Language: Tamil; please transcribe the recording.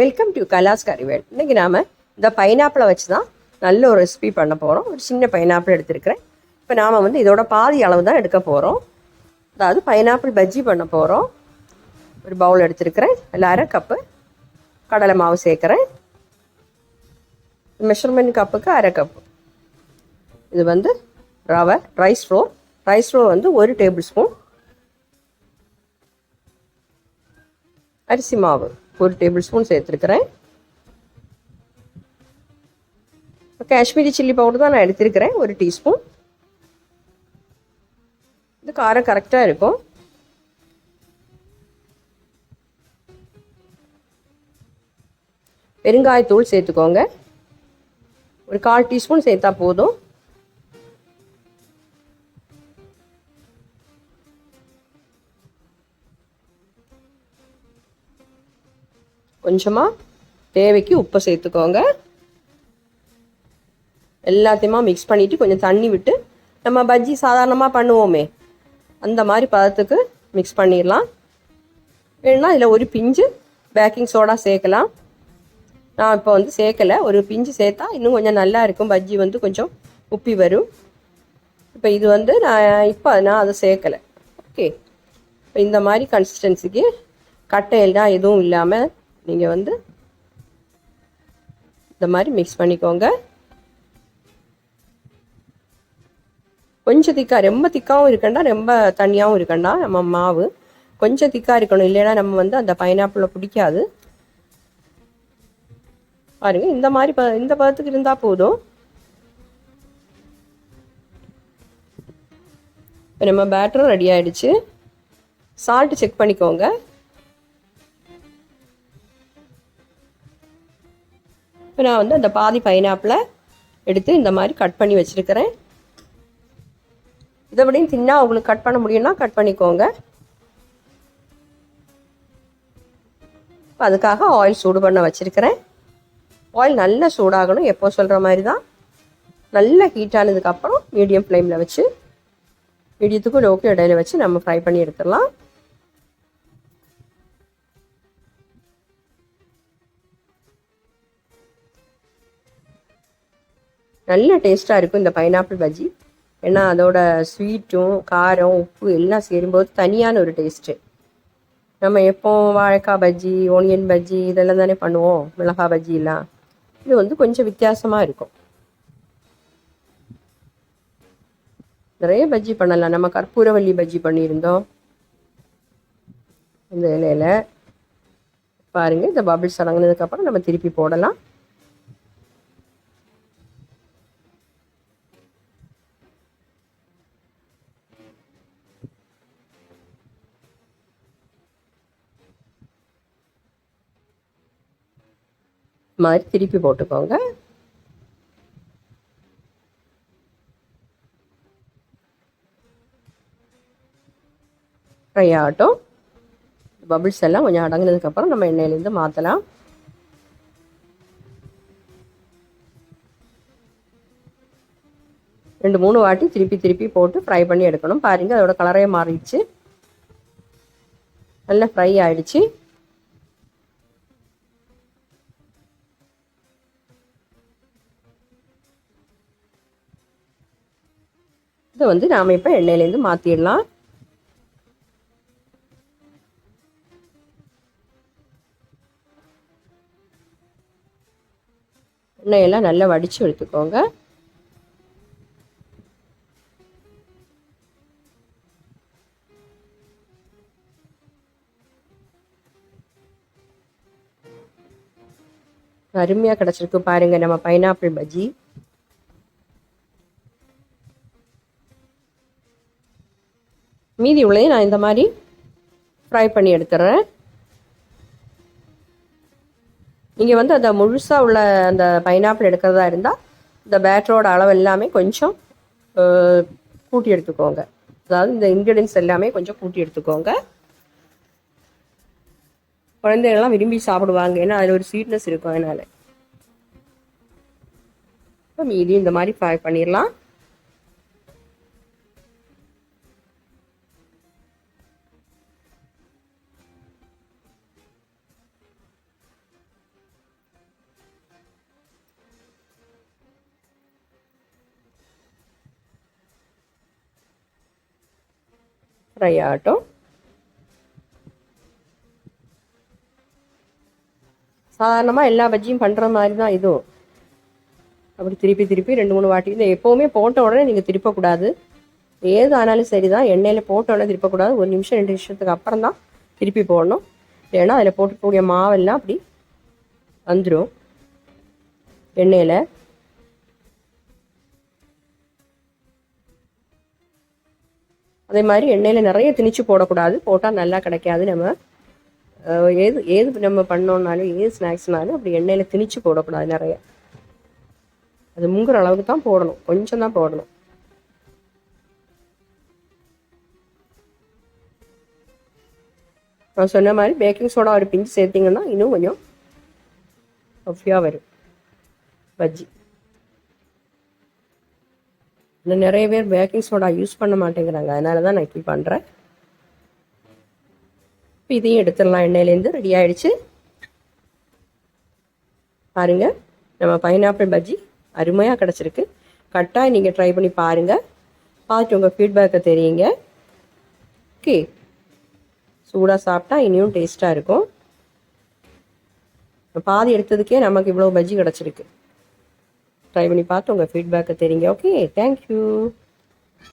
வெல்கம் டு கலாஸ் கறிவேல் இன்றைக்கி நாம் இந்த பைனாப்பிளை வச்சு தான் நல்ல ஒரு ரெசிபி பண்ண போகிறோம் ஒரு சின்ன பைனாப்பிள் எடுத்திருக்கிறேன். இப்போ நாம் வந்து இதோட பாதி அளவு தான் எடுக்க போகிறோம் அதாவது பைனாப்பிள் பஜ்ஜி பண்ண போகிறோம் ஒரு பவுல் எடுத்திருக்கிறேன். அதில் அரை கப்பு கடலை மாவு சேர்க்குறேன். மெஷர்மெண்ட் கப்புக்கு அரை கப்பு இது வந்து ரவை ரைஸ் ஃப்ளோர் ரைஸ் ஃப்ளோர் வந்து ஒரு டேபிள் ஸ்பூன் அரிசி மாவு. ஒரு டேபிள் ஸ்பூன் சேர்த்துருக்கிறேன். காஷ்மீரி சில்லி பவுடர் தான் நான் எடுத்திருக்கிறேன். ஒரு டீஸ்பூன் இது காரம் கரெக்டாக இருக்கும். பெருங்காயத்தூள் சேர்த்துக்கோங்க. ஒரு கால் டீஸ்பூன் சேர்த்தா போதும். கொஞ்சமாக தேவைக்கு உப்பை சேர்த்துக்கோங்க. எல்லாத்தையுமா மிக்ஸ் பண்ணிவிட்டு கொஞ்சம் தண்ணி விட்டு நம்ம பஜ்ஜி சாதாரணமாக பண்ணுவோமே. அந்த மாதிரி பதத்துக்கு மிக்ஸ் பண்ணிடலாம். வேணும்னா இதில் ஒரு பிஞ்சு பேக்கிங் சோடா சேர்க்கலாம். நான் இப்போ வந்து சேர்க்கலை. ஒரு பிஞ்சு சேர்த்தா இன்னும் கொஞ்சம் நல்லா இருக்கும். பஜ்ஜி வந்து கொஞ்சம் உப்பி வரும். இப்போ இது வந்து நான் இப்போ நான் அதை சேர்க்கலை. ஓகே இப்போ இந்த மாதிரி கன்சிஸ்டன்சிக்கு கட்டையெல்லாம் எதுவும் இல்லாமல் நீங்கள் வந்து இந்த மாதிரி மிக்ஸ் பண்ணிக்கோங்க. கொஞ்சம் திக்காக ரொம்ப திக்காவும் இருக்கண்டா ரொம்ப தண்ணியாகவும் இருக்கண்டா நம்ம மாவு. கொஞ்சம் திக்காக இருக்கணும் இல்லைன்னா நம்ம வந்து அந்த பைனாப்பிளில் பிடிக்காது. பாருங்க இந்த மாதிரி ப இந்த பதத்துக்கு இருந்தால் போதும். இப்போ நம்ம பேட்டரும் ரெடி ஆகிடுச்சு சால்ட்டு செக் பண்ணிக்கோங்க. இப்போ நான் வந்து அந்த பாதி பைனாப்பிளை எடுத்து இந்த மாதிரி கட் பண்ணி வச்சுருக்கிறேன். இதை விடையும் தின்னா உங்களுக்கு கட் பண்ண முடியும்னா கட் பண்ணிக்கோங்க. இப்போ அதுக்காக ஆயில் சூடு பண்ண வச்சுருக்கிறேன். ஆயில் நல்லா சூடாகணும் எப்போ சொல்கிற மாதிரி தான் நல்லா ஹீட் ஆனதுக்கப்புறம் மீடியம் ஃப்ளேமில் வச்சு மீடியத்துக்கும் லோக்கு இடையில வச்சு நம்ம ஃப்ரை பண்ணி எடுத்துடலாம். நல்ல டேஸ்ட்டாக இருக்கும் இந்த பைனாப்பிள் பஜ்ஜி ஏன்னா அதோட ஸ்வீட்டும் காரம் உப்பு எல்லாம் சேரும்போது தனியான ஒரு டேஸ்ட்டு நம்ம எப்போ வாழைக்காய் பஜ்ஜி ஓனியன் பஜ்ஜி இதெல்லாம் தானே பண்ணுவோம் மிளகாய் பஜ்ஜிலாம் இது வந்து கொஞ்சம் வித்தியாசமாக இருக்கும். நிறைய பஜ்ஜி பண்ணலாம். நம்ம கற்பூரவல்லி பஜ்ஜி பண்ணியிருந்தோம். இந்த இலையில. பாருங்கள் இந்த பபிள்ஸ் அடங்கினதுக்கப்புறம் நம்ம திருப்பி போடலாம். மாதிரி திருப்பி போட்டுக்கோங்க. ஃப்ரை ஆகட்டும் பபிள்ஸ் எல்லாம் கொஞ்சம் அடங்கினதுக்கப்புறம் நம்ம எண்ணெயிலேருந்து மாற்றலாம் ரெண்டு மூணு வாட்டி திருப்பி திருப்பி போட்டு ஃப்ரை பண்ணி எடுக்கணும். பாருங்கள் அதோட கலரே மாறிடுச்சு. நல்லா ஃப்ரை ஆயிடுச்சு. இதை வந்து நாம் இப்போ எண்ணெயிலேருந்து மாற்றிடலாம் எண்ணெயெல்லாம் நல்லா வடித்து எடுத்துக்கோங்க. அருமையாக கிடச்சிருக்கு பாருங்கள் நம்ம பைனாப்பிள் பஜ்ஜி. மீதி உள்ளதையும் நான் இந்த மாதிரி ஃப்ரை பண்ணி எடுத்துடுறேன் நீங்கள் வந்து அந்த முழுசாக உள்ள அந்த பைனாப்பிள் எடுக்கிறதா இருந்தால் இந்த பேட்டரோட அளவு எல்லாமே கொஞ்சம் கூட்டி எடுத்துக்கோங்க. அதாவது இந்த இன்க்ரீடியன்ஸ் எல்லாமே கொஞ்சம் கூட்டி எடுத்துக்கோங்க. குழந்தைகள்லாம் விரும்பி சாப்பிடுவாங்க. ஏன்னா அதில் ஒரு ஸ்வீட்னஸ் இருக்கும் அதனால். இப்போ மீதி இந்த மாதிரி ஃப்ரை பண்ணிடலாம். ஃப்ரை ஆகட்டும் சாதாரணமாக எல்லா பஜ்ஜியும் பண்ணுற மாதிரி தான் இதுவும் அப்படி திருப்பி திருப்பி ரெண்டு மூணு வாட்டி இந்த எப்போவுமே போட்ட உடனே நீங்கள் திருப்பக்கூடாது ஏது ஆனாலும் சரி தான் எண்ணெயில் போட்ட உடனே திருப்பக்கூடாது ஒரு நிமிஷம் ரெண்டு நிமிஷத்துக்கு அப்புறம் தான் திருப்பி போடணும் ஏன்னா அதில் போட்டுக்கூடிய மாவெல்லாம் அப்படி வந்துடும் எண்ணெயில் அதே மாதிரி எண்ணெயில் நிறைய திணிச்சு போடக்கூடாது. போட்டால் நல்லா கிடைக்காது நம்ம. ஏது ஏது நம்ம பண்ணோம்னாலும் ஏது ஸ்நாக்ஸ்னாலும் அப்படி எண்ணெயில் திணிச்சு போடக்கூடாது நிறைய. அது முங்குற அளவுக்கு தான் போடணும். கொஞ்சம் தான் போடணும். நான் சொன்ன மாதிரி பேக்கிங் சோடா ஒரு பிஞ்சு சேர்த்திங்கன்னா இன்னும் கொஞ்சம் பஃபியாக வரும். பஜ்ஜி. இன்னும் நிறைய பேர் பேக்கிங் சோடா யூஸ் பண்ண மாட்டேங்கிறாங்க. அதனால தான் நான் இப்படி பண்ணுறேன் இப்போ இதையும் எடுத்துடலாம். எண்ணெயிலேருந்து ரெடி ஆயிடுச்சு. பாருங்க. நம்ம பைனாப்பிள் பஜ்ஜி அருமையாக கிடச்சிருக்கு. கட்டாயம் நீங்கள் ட்ரை பண்ணி பாருங்கள் பார்த்துட்டு உங்கள் ஃபீட்பேக்கை தெரியுங்க. ஓகே சூடாக சாப்பிட்டா இனியும் டேஸ்ட்டாக இருக்கும். பாதி எடுத்ததுக்கே நமக்கு இவ்வளோ பஜ்ஜி கிடச்சிருக்கு. ட்ரை பண்ணி பார்த்து உங்கள் ஃபீட்பேக்கை தெரியுங்க. Okay thank you